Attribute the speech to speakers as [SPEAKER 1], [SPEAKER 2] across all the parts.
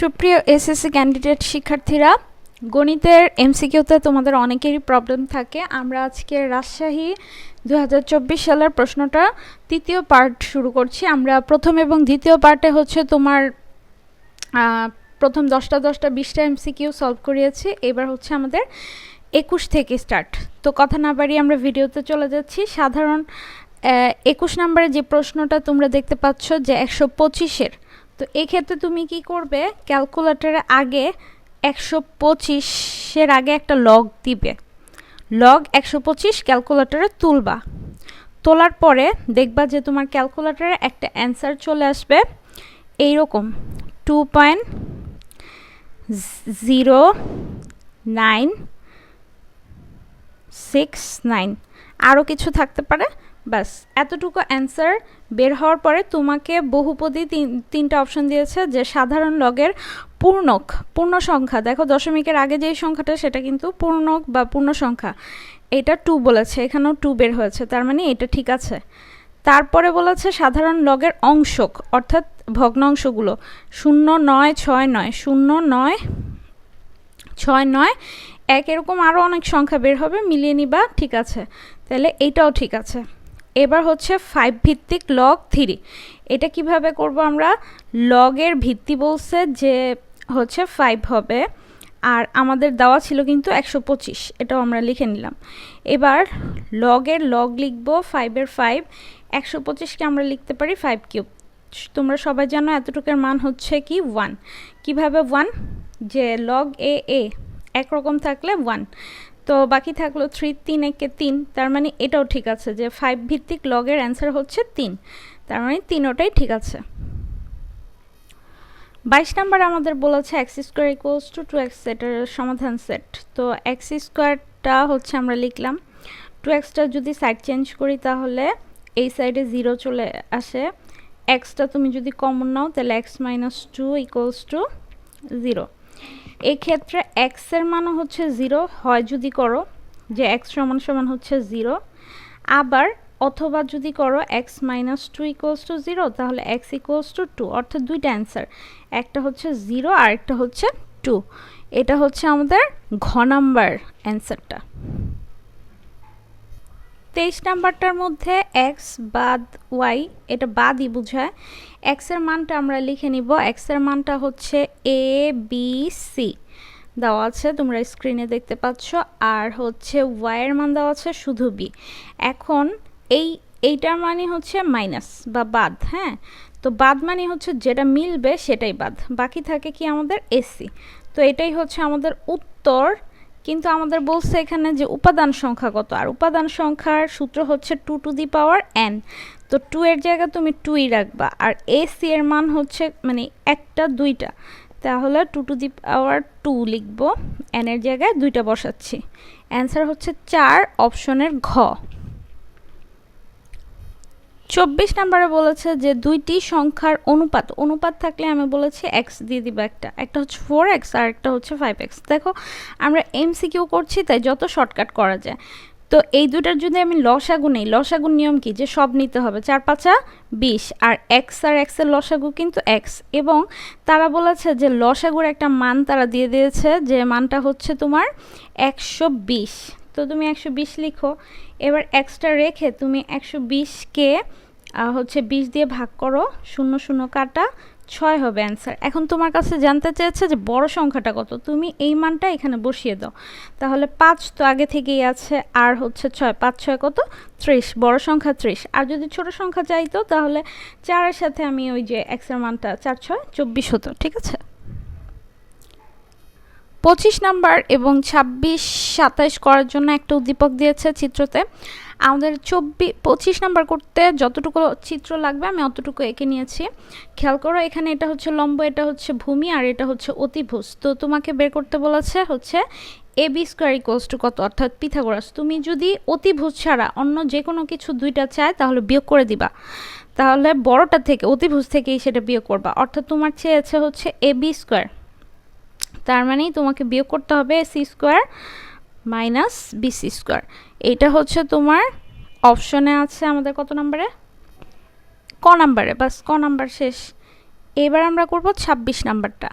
[SPEAKER 1] সুপ্রিয় SSC candidate শিক্ষার্থীরা, গণিতের এমসিকিউতে তোমাদের অনেকেরই প্রবলেম থাকে। আমরা আজকে রাজশাহী দু হাজার চব্বিশ সালের প্রশ্নটা তৃতীয় পার্ট শুরু করছি। আমরা প্রথম এবং দ্বিতীয় পার্টে হচ্ছে তোমার প্রথম দশটা দশটা বিশটা এমসিকিউ সলভ করিয়েছি। এবার হচ্ছে আমাদের একুশ থেকে স্টার্ট তো কথা না বাড়িয়ে আমরা ভিডিওতে চলে যাচ্ছি। সাধারণ একুশ নম্বরে যে প্রশ্নটা তোমরা দেখতে পাচ্ছ যে একশো পঁচিশের তো এক্ষেত্রে তুমি কি করবে? ক্যালকুলেটরের আগে একশো পঁচিশের আগে একটা লগ দিবে। লগ একশো পঁচিশ ক্যালকুলেটরে তুলবা। তোলার পরে দেখবা যে তোমার ক্যালকুলেটরে একটা অ্যান্সার চলে আসবে। এইরকম two point zero nine six nine আরও কিছু থাকতে পারে। ব্যাস, এতটুকু অ্যান্সার বের হওয়ার পরে তোমাকে বহুপদী তিন, তিনটা অপশন দিয়েছে যে সাধারণ লগের পূর্ণক, পূর্ণ সংখ্যা। দেখো দশমিকের আগে যেই সংখ্যাটা সেটা কিন্তু পূর্ণক বা পূর্ণ সংখ্যা। এটা টু বলেছে, এখানেও টু বের হয়েছে, তার মানে এটা ঠিক আছে। তারপরে বলেছে সাধারণ লগের অংশক, অর্থাৎ ভগ্নাংশগুলো। শূন্য, নয়, ছয়, নয়, শূন্য, নয়, ছয়, নয়, এক, এরকম আরও অনেক সংখ্যা বের হবে, মিলিয়ে নিবা, ঠিক আছে। তাহলে এইটাও ঠিক আছে। এবার হচ্ছে ফাইভ ভিত্তিক লগ থ্রি এটা কীভাবে করব আমরা? লগের ভিত্তি বলছে যে হচ্ছে ফাইভ হবে, আর আমাদের দেওয়া ছিল কিন্তু একশো পঁচিশ, এটাও আমরা লিখে নিলাম। এবার লগের লগ লিখব ফাইভের ফাইভ একশো পঁচিশকে আমরা লিখতে পারি ফাইভ কিউব তোমরা সবাই জানো এতটুকুর মান হচ্ছে কি? ওয়ান কীভাবে ওয়ান যে লগ এ এ একরকম থাকলে ওয়ান তো বাকি থাকল থ্রি তিন, একে তিন। তার মানে এটাও ঠিক আছে যে ফাইভ ভিত্তিক লগের অ্যান্সার হচ্ছে তিন। তার মানে তিনোটাই ঠিক আছে। বাইশ নাম্বার আমাদের বলেছে x square equals two two x সেটের সমাধান সেট তো এক্স স্কোয়ারটা হচ্ছে আমরা লিখলাম। টু এক্সটা যদি সাইড চেঞ্জ করি তাহলে এই সাইডে জিরো চলে আসে। এক্সটা তুমি যদি কমন নাও তাহলে X minus two equals to zero এক্ষেত্রে এক্সের মানও হচ্ছে জিরো হয় যদি করো যে এক্স সমান সমান হচ্ছে জিরো আবার অথবা যদি করো X minus two equals to zero তাহলে এক্স ইকুয়ালস টু টু অর্থাৎ দুইটা অ্যান্সার একটা হচ্ছে জিরো আর একটা হচ্ছে টু এটা হচ্ছে আমাদের ঘ নাম্বার অ্যান্সারটা তেইশ নাম্বারটার মধ্যে এক্স বাদ ওয়াই এটা বাদই বোঝায়। এক্সের মানটা আমরা লিখে নিব। এক্সের মানটা হচ্ছে এ বি সি দেওয়া আছে, তোমরা স্ক্রিনে দেখতে পাচ্ছ। আর হচ্ছে ওয়াইয়ের মান দেওয়া আছে শুধু বি এখন এই, এইটার মানে হচ্ছে মাইনাস বা বাদ হ্যাঁ? তো বাদ মানে হচ্ছে যেটা মিলবে সেটাই বাদ। বাকি থাকে কি আমাদের এসি তো এটাই হচ্ছে আমাদের উত্তর কিন্তু আমাদের বলছে এখানে যে উপাদান সংখ্যা কত, আর উপাদান সংখ্যার সূত্র হচ্ছে two to the power N তো টু এর জায়গায় তুমি টুই রাখবা, আর এ সি এর মান হচ্ছে মানে একটা, দুইটা। তাহলে two to the power two লিখব এন এর জায়গায় দুইটা বসাচ্ছি। অ্যান্সার হচ্ছে চার অপশনের ঘ। চব্বিশ নাম্বারে বলেছে যে দুইটি সংখ্যার অনুপাত অনুপাত থাকলে আমি বলেছি এক্স দিয়ে দিব একটা। একটা হচ্ছে ফোর এক্স আর একটা হচ্ছে ফাইভ এক্স দেখো, আমরা এমসিকিউ করছি, তাই যত শর্টকাট করা যায়। তো এই দুটার যদি আমি লসাগু নেই, লসাগুর নিয়ম কি? যে সব নিতে হবে। চার পাঁচা বিশ। আর এক্স আর এক্সের লসাগু কিন্তু এক্স এবং তারা বলেছে যে লসাগুর একটা মান তারা দিয়ে দিয়েছে, যে মানটা হচ্ছে তোমার একশো বিশ। তো তুমি একশো বিশ লিখো। এবার এক্সট্রা রেখে তুমি একশো বিশকে হচ্ছে বিশ দিয়ে ভাগ করো, শূন্য শূন্য কাটা ছয় হবে অ্যান্সার এখন তোমার কাছে জানতে চেয়েছে যে বড় সংখ্যাটা কত। তুমি এই মানটা এখানে বসিয়ে দাও। তাহলে পাঁচ তো আগে থেকেই আছে, আর হচ্ছে ছয়। পাঁচ ছয় কত? ত্রিশ। বড় সংখ্যা ত্রিশ। আর যদি ছোট সংখ্যা চাইতো, তাহলে চারের সাথে আমি ওই যে এক্সের মানটা, চার, ছয়, চব্বিশ হতো। ঠিক আছে? পঁচিশ নাম্বার এবং ছাব্বিশ সাতাইশ করার জন্য একটা উদ্দীপক দিয়েছে চিত্রতে। আমাদের চব্বিশ পঁচিশ নাম্বার করতে যতটুকু চিত্র লাগবে আমি অতটুকু এঁকে নিয়েছি। খেয়াল করো এখানে এটা হচ্ছে লম্ব, এটা হচ্ছে ভূমি আর এটা হচ্ছে অতিভুজ। তো তোমাকে বের করতে বলেছে হচ্ছে A B square equals to কত? অর্থাৎ পিথাগোরাস। তুমি যদি অতিভুজ ছাড়া অন্য যে কোনো কিছু দুইটা চায় তাহলে বিয়োগ করে দিবা। তাহলে বড়টা থেকে, অতিভুজ থেকেই সেটা বিয়োগ করবা। অর্থাৎ তোমার চেয়েছে হচ্ছে এ বি স্কোয়ার। তার মানেই তোমাকে বিয়োগ করতে হবে C square minus BC square এইটা হচ্ছে তোমার অপশনে আছে আমাদের কত নাম্বারে ক নাম্বারে বাস ক নাম্বার শেষ। এবার আমরা করব ২৬ নাম্বারটা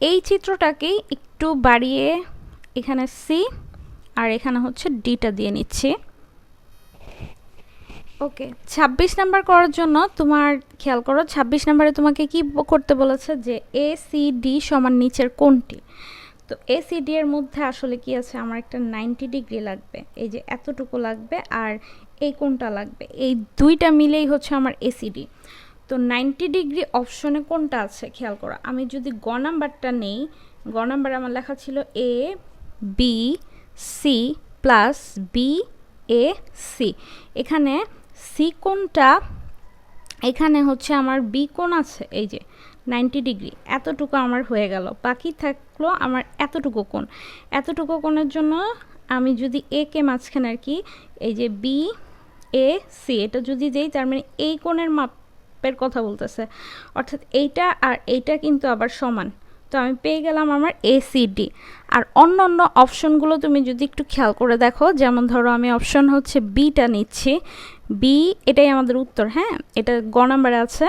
[SPEAKER 1] এই চিত্রটাকেই একটু বাড়িয়ে এখানে সি আর এখানে হচ্ছে ডিটা দিয়ে নিচ্ছি। ওকে, ছাব্বিশ নাম্বার করার জন্য তোমার খেয়াল করো, ছাব্বিশ নাম্বারে তোমাকে কি করতে বলেছে যে এ সি ডি সমান নিচের কোনটি? তো এ সি ডি এর মধ্যে আসলে কি আছে? আমার একটা নাইনটি ডিগ্রি লাগবে। এই যে এতটুকু লাগবে আর এই কোনটা লাগবে? এই দুইটা মিলেই হচ্ছে আমার এসিডি তো নাইনটি ডিগ্রি অপশনে কোনটা আছে? খেয়াল করো, আমি যদি গ নাম্বারটা নেই, গ নাম্বারে আমার লেখা ছিল A B C plus B A C এখানে সি কোনটা এখানে হচ্ছে আমার বি কোন আছে, এই যে নাইনটি ডিগ্রি এতটুকু আমার হয়ে গেল। বাকি থাকল আমার এতটুকু কোণ। এতটুকু কোণের জন্য আমি যদি এ কে মাঝখানে আর কি, এই যে বি এ সি এটা যদি দেই, তার মানে এই কোণের মাপের কথা বলতেছে। অর্থাৎ এইটা আর এইটা কিন্তু আবার সমান। তো আমি পেয়ে গেলাম আমার এসিডি আর অন্য অন্য অপশনগুলো তুমি যদি একটু খেয়াল করে দেখো, যেমন ধরো আমি অপশন হচ্ছে বিটা নিচ্ছি। বি এটাই আমাদের উত্তর হ্যাঁ? এটা গ নাম্বারে আছে।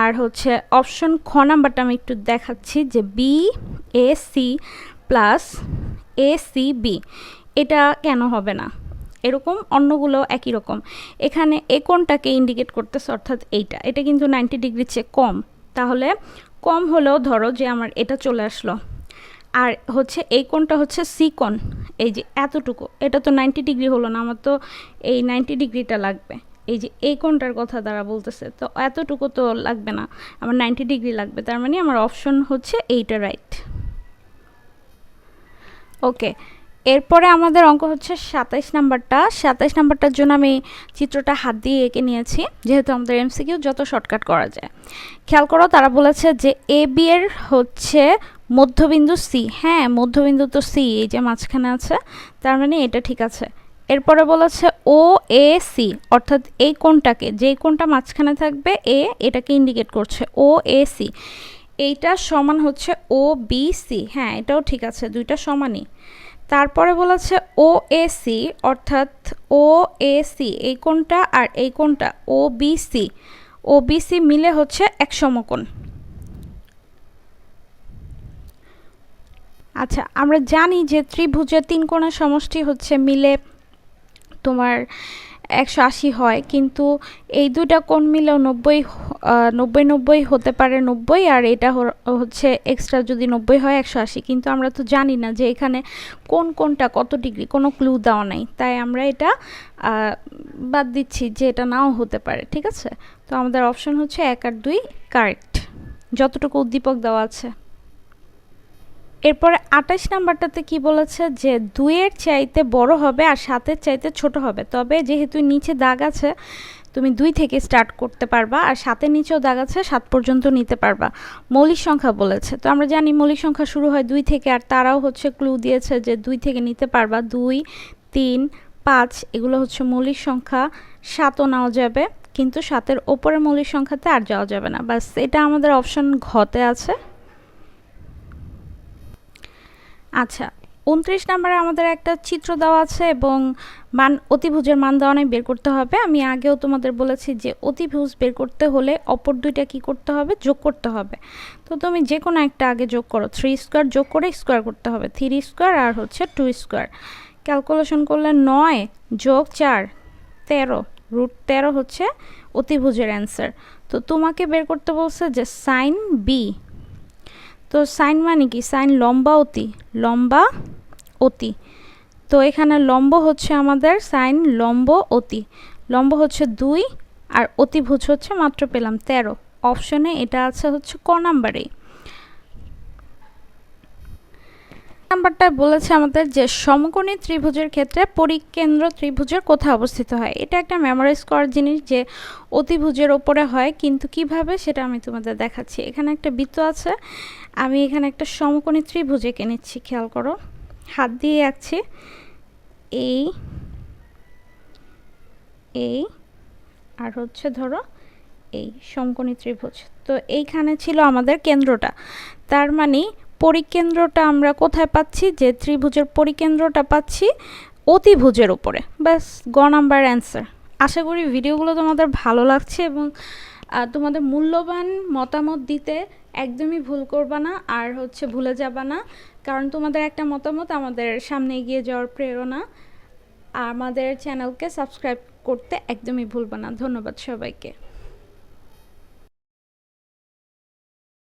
[SPEAKER 1] আর হচ্ছে অপশন খ নাম্বারটা আমি একটু দেখাচ্ছি যে B A C plus A C B এটা কেন হবে না? এরকম অন্যগুলো একই রকম। এখানে এ কোনটাকে ইন্ডিকেট করতেছে, অর্থাৎ এইটা। এটা কিন্তু নাইনটি ডিগ্রির চেয়ে কম। তাহলে কম হলেও ধরো যে আমার এটা চলে আসলো। আর হচ্ছে এই কোনটা হচ্ছে সি কোন এই যে এতটুকু, এটা তো নাইনটি ডিগ্রি হলো না, আমার তো এই নাইনটি ডিগ্রিটা লাগবে। এই যে এই কোনটার কথা দ্বারা বলতেছে, তো এতটুকু তো লাগবে না, আমার নাইনটি ডিগ্রি লাগবে, তার মানে আমার অপশন হচ্ছে এইটা রাইট ওকে এরপরে আমাদের অঙ্ক হচ্ছে সাতাইশ নাম্বারটা। সাতাইশ নাম্বারটার জন্য আমি চিত্রটা হাত দিয়ে এঁকে নিয়েছি, যেহেতু আমাদের এমসিকিউ যত শর্টকাট করা যায়। খেয়াল করো, তারা বলেছে যে এ বি এর হচ্ছে মধ্যবিন্দু সি। হ্যাঁ মধ্যবিন্দু তো সি, এই যে মাঝখানে আছে, তার মানে এটা ঠিক আছে। এরপরে বলেছে ও, এ, সি, অর্থাৎ এই কোনটাকে যেই কোনটা মাঝখানে থাকবে, এ এটাকে ইন্ডিকেট করছে, ও, এ, সি। এইটা সমান হচ্ছে ও, বি, সি। হ্যাঁ এটাও ঠিক আছে, দুইটা সমানই। তারপরে বলেছে ও এ সি অর্থাৎ ও এ সি এই কোনটা আর এই কোনটা O B C O B C মিলে হচ্ছে এক সমকোণ। আচ্ছা আমরা জানি যে ত্রিভুজের তিন কোণের সমষ্টি হচ্ছে মিলে তোমার একশো আশি হয়, কিন্তু এই দুইটা কোণ মিলেও নব্বই নব্বই নব্বই হতে পারে নব্বই, আর এটা হচ্ছে এক্সট্রা যদি নব্বই হয় একশো আশি। কিন্তু আমরা তো জানি না যে এখানে কোন কোনটা কত ডিগ্রি, কোনো ক্লু দেওয়া নাই। তাই আমরা এটা বাদ দিচ্ছি যে এটা নাও হতে পারে, ঠিক আছে? তো আমাদের অপশন হচ্ছে এক আর দুই কারেক্ট যতটুকু উদ্দীপক দেওয়া আছে। এরপরে আঠাশ নাম্বারটাতে কি বলেছে যে দুইয়ের চাইতে বড় হবে আর সাতের চাইতে ছোট হবে। তবে যেহেতু নিচে দাগ আছে, তুমি দুই থেকে স্টার্ট করতে পারবা আর সাতের নিচেও দাগ আছে, সাত পর্যন্ত নিতে পারবা। মৌলিক সংখ্যা বলেছে। তো আমরা জানি মৌলিক সংখ্যা শুরু হয় দুই থেকে আর তারাও হচ্ছে ক্লু দিয়েছে যে দুই থেকে নিতে পারবা। দুই, তিন, পাঁচ, এগুলো হচ্ছে মৌলিক সংখ্যা। সাতও নেওয়া যাবে, কিন্তু সাতের ওপরে মৌলিক সংখ্যাতে আর যাওয়া যাবে না। বাস এটা আমাদের অপশন ঘতে আছে। আচ্ছা উনত্রিশ নাম্বারে আমাদের একটা চিত্র দেওয়া আছে এবং মান, অতিভুজের মান দেওয়া বের করতে হবে। আমি আগেও তোমাদের বলেছি যে অতিভুজ বের করতে হলে অপর দুইটা কি করতে হবে? যোগ করতে হবে। তো তুমি যে কোনো একটা আগে যোগ করো। থ্রি স্কোয়ার যোগ করে স্কোয়ার করতে হবে। থ্রি স্কোয়ার আর হচ্ছে টু স্কোয়ার ক্যালকুলেশন করলে নয় যোগ চার, তেরো। রুট তেরো হচ্ছে অতিভুজের অ্যান্সার তো তোমাকে বের করতে বলছে যে সাইন বি তো সাইন মানে কি? সাইন লম্বা অতি লম্বা অতি। তো এখানে লম্ব হচ্ছে আমাদের সাইন লম্ব অতি। লম্ব হচ্ছে দুই আর অতিভুজ হচ্ছে মাত্র পেলাম তেরো। অপশনে এটা আছে হচ্ছে ক নাম্বারে নাম্বারটা বলেছে আমাদের যে সমকোণী ত্রিভুজের ক্ষেত্রে পরিকেন্দ্র ত্রিভুজের কোথায় অবস্থিত হয়। এটা একটা মেমোরাইজ করার জিনিস যে অতিভুজের ওপরে হয়, কিন্তু কীভাবে সেটা আমি তোমাদের দেখাচ্ছি। এখানে একটা বৃত্ত আছে, আমি এখানে একটা সমকোণী ত্রিভুজ এঁকে নিচ্ছি, খেয়াল করো। হাত দিয়ে আঁকছি। এই এই আর হচ্ছে ধরো এই সমকোণী ত্রিভুজ। তো এইখানে ছিল আমাদের কেন্দ্রটা। তার মানে পরিকেন্দ্রটা আমরা কোথায় পাচ্ছি? যে ত্রিভুজের পরিকেন্দ্রটা পাচ্ছি অতিভুজের ওপরে ব্যাস, গ নাম্বার অ্যান্সার আশা করি ভিডিওগুলো তোমাদের ভালো লাগছে এবং তোমাদের মূল্যবান মতামত দিতে একদমই ভুল করবা না আর হচ্ছে ভুলে যাবা না। কারণ তোমাদের একটা মতামত আমাদের সামনে এগিয়ে যাওয়ার প্রেরণা। আমাদের চ্যানেলকে সাবস্ক্রাইব করতে একদমই ভুলবা না। ধন্যবাদ সবাইকে।